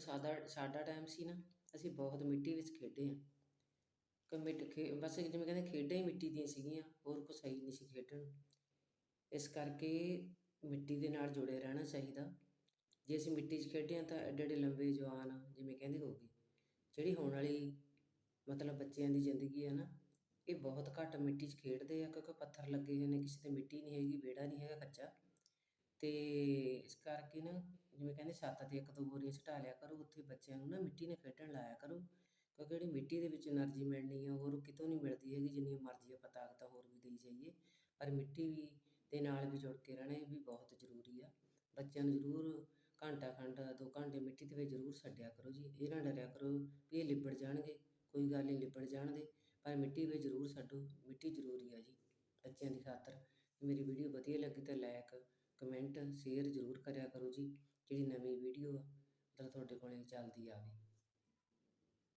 ਸਾਡਾ ਸਾਡਾ ਟਾਈਮ ਸੀ ਨਾ, ਅਸੀਂ ਬਹੁਤ ਮਿੱਟੀ ਵਿੱਚ ਖੇਡੇ ਹਾਂ ਕਿ, ਮਿੱਟ, ਖੇ, ਬਸ ਜਿਵੇਂ ਕਹਿੰਦੇ ਖੇਡਾਂ ਹੀ ਮਿੱਟੀ ਦੀਆਂ ਸੀਗੀਆਂ, ਹੋਰ ਕੁਛ ਹੈ ਨਹੀਂ ਸੀ ਖੇਡਣ। ਇਸ ਕਰਕੇ ਮਿੱਟੀ ਦੇ ਨਾਲ ਜੁੜੇ ਰਹਿਣਾ ਚਾਹੀਦਾ। ਜੇ ਅਸੀਂ ਮਿੱਟੀ 'ਚ ਖੇਡੇ ਹਾਂ ਤਾਂ ਐਡੇ ਐਡੇ ਲੰਬੇ ਜਵਾਨ, ਜਿਵੇਂ ਕਹਿੰਦੇ ਹੋ ਗਏ, ਜਿਹੜੀ ਹੋਣ ਵਾਲੀ ਮਤਲਬ ਬੱਚਿਆਂ ਦੀ ਜ਼ਿੰਦਗੀ ਹੈ ਨਾ, ਇਹ ਬਹੁਤ ਘੱਟ ਮਿੱਟੀ 'ਚ ਖੇਡਦੇ ਆ, ਕਿਉਂਕਿ ਪੱਥਰ ਲੱਗੇ ਹੋਏ ਨੇ, ਕਿਸੇ 'ਤੇ ਮਿੱਟੀ ਨਹੀਂ ਹੈਗੀ, ਵਿਹੜਾ ਨਹੀਂ ਹੈਗਾ ਕੱਚਾ। ਅਤੇ ਇਸ ਕਰਕੇ ਨਾ ਜਿਵੇਂ ਕਹਿੰਦੇ ਛੱਤ ਤੇ ਇੱਕ ਦੋ ਬੋਰੀਆਂ ਛਟਾ ਲਿਆ ਕਰੋ, ਉੱਥੇ ਬੱਚਿਆਂ ਨੂੰ ਨਾ ਮਿੱਟੀ ਨਾਲ ਖੇਡਣ ਲਾਇਆ ਕਰੋ। ਕਿਉਂਕਿ ਜਿਹੜੀ ਮਿੱਟੀ ਦੇ ਵਿੱਚ એનર્ਜੀ ਮਿਲਣੀ ਆ ਹੋਰ ਕਿਤੋਂ ਨਹੀਂ ਮਿਲਦੀ ਹੈਗੀ, ਜਿੰਨੀ ਮਰਜ਼ੀ ਆਪਾਂ ਤਾਕਤਾਂ ਹੋਰ ਵੀ ਦੇਈ ਜਾਈਏ। ਪਰ ਮਿੱਟੀ ਵੀ ਦੇ ਨਾਲ ਵੀ ਜੁੜ ਕੇ ਰਹਿਣਾ ਇਹ ਵੀ ਬਹੁਤ ਜ਼ਰੂਰੀ ਆ। ਬੱਚਿਆਂ ਨੂੰ ਜ਼ਰੂਰ ਘੰਟਾ ਖੰਡ, ਦੋ ਘੰਟੇ ਮਿੱਟੀ ਦੇ ਵਿੱਚ ਜ਼ਰੂਰ ਛੱਡਿਆ ਕਰੋ ਜੀ। ਇਹ ਨਾ ਡਰਿਆ ਕਰੋ ਵੀ ਇਹ ਲਿਬੜ ਜਾਣਗੇ, ਕੋਈ ਗੱਲ ਨਹੀਂ ਲਿਬੜ ਜਾਣਗੇ ਪਰ ਮਿੱਟੀ ਵਿੱਚ ਜ਼ਰੂਰ ਛੱਡੋ, ਮਿੱਟੀ ਜ਼ਰੂਰੀ ਆ ਜੀ। ਬੱਚਿਆਂ ਦੀ ਖਾਤਰ। ਮੇਰੀ ਵੀਡੀਓ ਵਧੀਆ ਲੱਗੀ ਤਾਂ ਲਾਇਕ ਕਮੈਂਟ ਸ਼ੇਅਰ ਜ਼ਰੂਰ ਕਰਿਆ ਕਰੋ ਜੀ। ਜਿਹੜੀ ਨਵੀਂ ਵੀਡੀਓ ਆ ਮਤਲਬ ਤੁਹਾਡੇ ਕੋਲ ਜਲਦੀ ਆਵੇ।